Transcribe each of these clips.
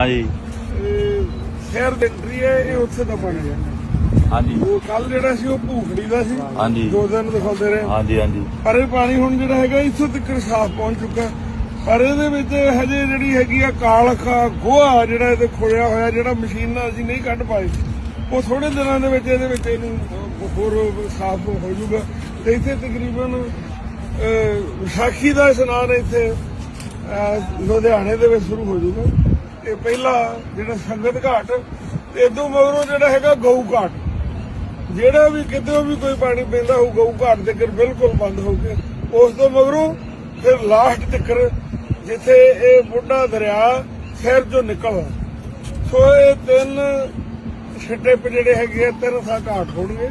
ਹਾਂਜੀ। ਇਹ ਸ਼ਹਿਰ ਦੇ ਐਂਟਰੀ ਹੈ ਇਹ ਉੱਥੇ ਦਾ ਪਾਣੀ ਹੈ ਹਾਂਜੀ। ਉਹ ਕੱਲ ਜਿਹੜਾ ਸੀ ਉਹ ਭੂਖੜੀ ਦਾ ਸੀ। ਹਾਂਜੀ। ਦੋ ਦਿਨ ਦਿਖਾਉਂਦੇ ਰਹੇ। ਹਾਂਜੀ ਹਾਂਜੀ। ਪਰ ਇਹ ਪਾਣੀ ਹੁਣ ਜਿਹੜਾ ਹੈਗਾ ਇੱਥੋਂ ਤੱਕ ਸਾਫ਼ ਪਹੁੰਚ ਚੁੱਕਾ ਪਰ ਇਹਦੇ ਵਿੱਚ ਹਜੇ ਜਿਹੜੀ ਹੈਗੀ ਆ ਕਾਲਖਾ ਗੋਹਾ ਜਿਹੜਾ ਇਹਦੇ ਖੋਲਿਆ ਹੋਇਆ ਜਿਹੜਾ ਮਸ਼ੀਨ ਨਾਲ ਅਸੀਂ ਨਹੀਂ ਕੱਢ ਪਾਏ। ਉਹ ਥੋੜੇ ਦਿਨਾਂ ਦੇ ਵਿੱਚ ਇਹਦੇ ਵਿੱਚ ਇਹਨੂੰ ਹੋਰ ਸਾਫ਼ ਹੋ ਜਾਊਗਾ। ਤੇ ਇੱਥੇ ਤਕਰੀਬਨ ਵਿਸਾਖੀ ਦਾ ਇਸ਼ਨਾਨ ਇੱਥੇ ਲੁਧਿਆਣੇ ਦੇ ਵਿੱਚ ਸ਼ੁਰੂ ਹੋ ਜਾਊਗਾ। ਇਹ ਪਹਿਲਾ ਜਿਹੜਾ ਸੰਗਤ ਘਾਟ, ਤੇ ਇਦੋਂ ਮਗਰੋਂ ਜਿਹੜਾ ਹੈਗਾ ਗਊ ਘਾਟ। ਜਿਹੜਾ ਵੀ ਕਿਤੇ ਵੀ ਕੋਈ ਪਾਣੀ ਪੈਂਦਾ ਹੋਊ, ਗਊ ਘਾਟ ਦੇ ਕਰ ਬਿਲਕੁਲ ਬੰਦ ਹੋ ਕੇ, ਉਸ ਤੋਂ ਮਗਰੋਂ ਫਿਰ ਲਾਸਟ ਤੱਕ ਜਿੱਥੇ ਇਹ ਬੁੱਢਾ ਦਰਿਆ ਸ਼ਹਿਰ ਚੋਂ ਨਿਕਲਦਾ ਸੋ ਇਹ ਤਿੰਨ ਛੱਟੇ ਜਿਹੜੇ ਹੈਗੇ ਆ, ਤਿੰਨ ਥਾਂ ਘਾਟ ਹੋਣਗੇ।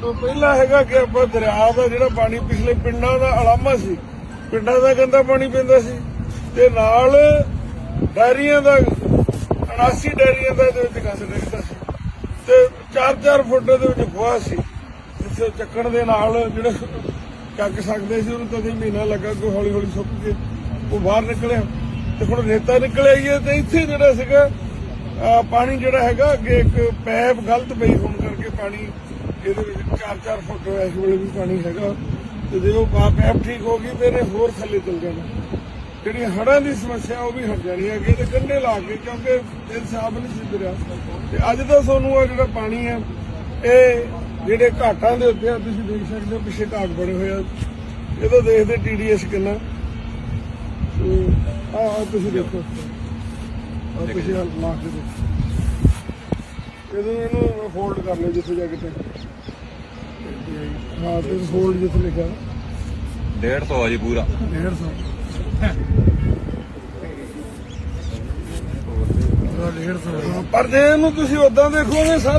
ਤੋਂ ਪਹਿਲਾ ਹੈਗਾ ਕਿ ਆਪਾਂ ਦਰਿਆ ਦਾ ਜਿਹੜਾ ਪਾਣੀ ਪਿਛਲੇ ਪਿੰਡਾਂ ਦਾ ਅਲਾਮਾ ਸੀ, ਪਿੰਡਾਂ ਦਾ ਗੰਦਾ ਪਾਣੀ ਪੈਂਦਾ ਸੀ, ਤੇ ਨਾਲ ਡੈਰੀਆਂ ਦਾ 89 ਡੈਰੀਆਂ ਦਾ ਇਹਦੇ ਵਿੱਚ ਗੰਦ ਡਿੱਗਦਾ ਸੀ। ਤੇ 4-4 ਫੁੱਟ ਦੇ ਵਿੱਚ ਗੋਹਾ ਸੀ। ਜਿੱਥੇ ਚੱਕਣ ਦੇ ਨਾਲ ਜਿਹੜੇ ਚੱਕ ਸਕਦੇ ਸੀ, ਉਹਨੂੰ ਕਦੇ ਮਹੀਨਾ ਲੱਗਾ ਕੋਈ ਹੌਲੀ ਹੌਲੀ ਸੁੱਕ ਕੇ ਉਹ ਬਾਹਰ ਨਿਕਲਿਆ। ਤੇ ਹੁਣ ਰੇਤਾ ਨਿਕਲਿਆ ਹੀ ਹੈ ਤੇ ਇੱਥੇ ਜਿਹੜਾ ਸੀਗਾ ਪਾਣੀ ਜਿਹੜਾ ਹੈਗਾ, ਅੱਗੇ ਇੱਕ ਪੈਪ ਗਲਤ ਪਈ ਹੋਣ ਕਰਕੇ ਪਾਣੀ ਇਹਦੇ ਵਿੱਚ 4-4 ਫੁੱਟ ਇਸ ਵੇਲੇ ਵੀ ਪਾਣੀ ਹੈਗਾ। ਤੇ ਜੇ ਉਹ ਪੈਪ ਠੀਕ ਹੋ ਗਈ, ਫਿਰ ਇਹ ਹੋਰ ਥੱਲੇ ਚਲ ਜਾਣਾ। ਜਿਹੜੀ ਹੜ੍ਹਾਂ ਦੀ ਸਮੱਸਿਆ ਉਹ ਵੀ ਹਟ ਜਾਣੀ ਹੈ ਕਿ ਇਹਦੇ ਕੰਢੇ ਲਾ ਕੇ ਕਿਉਂਕਿ ਇਹ ਸਾਫ਼ ਨਹੀਂ ਸੀ ਰਿਹਾ। ਤੇ ਅੱਜ ਦਾ ਤੁਹਾਨੂੰ ਆ ਜਿਹੜਾ ਪਾਣੀ ਹੈ ਇਹ ਜਿਹੜੇ ਘਾਟਾਂ ਦੇ ਉੱਤੇ ਆ ਤੁਸੀਂ ਦੇਖ ਸਕਦੇ ਹੋ ਪਿੱਛੇ ਘਾਟ ਬਣੇ ਹੋਏ ਆ। ਇਹਦਾ ਦੇਖਦੇ ਟੀਡੀਐਸ ਕਿੰਨਾ। ਆ ਆ ਤੁਸੀਂ ਦੇਖੋ। ਆ ਤੁਸੀਂ ਲਾ ਕੇ ਦੇਖੋ। ਇਹਨੂੰ ਇਹਨੂੰ ਹੋਲਡ ਕਰ ਲਿਓ ਜਿੱਥੇ ਜਾ ਕੇ ਤੇ। ਹਾਂ ਤੇ ਹੋਲਡ ਜਿੱਥੇ ਲਿਖਿਆ। ਨਾ 150 ਆ ਜੀ ਪੂਰਾ। 150 ਪਰ ਜੇ ਇਹਨੂੰ ਤੁਸੀਂ ਉਦਾਂ ਦੇਖੋਗੇ ਸਾਰੇ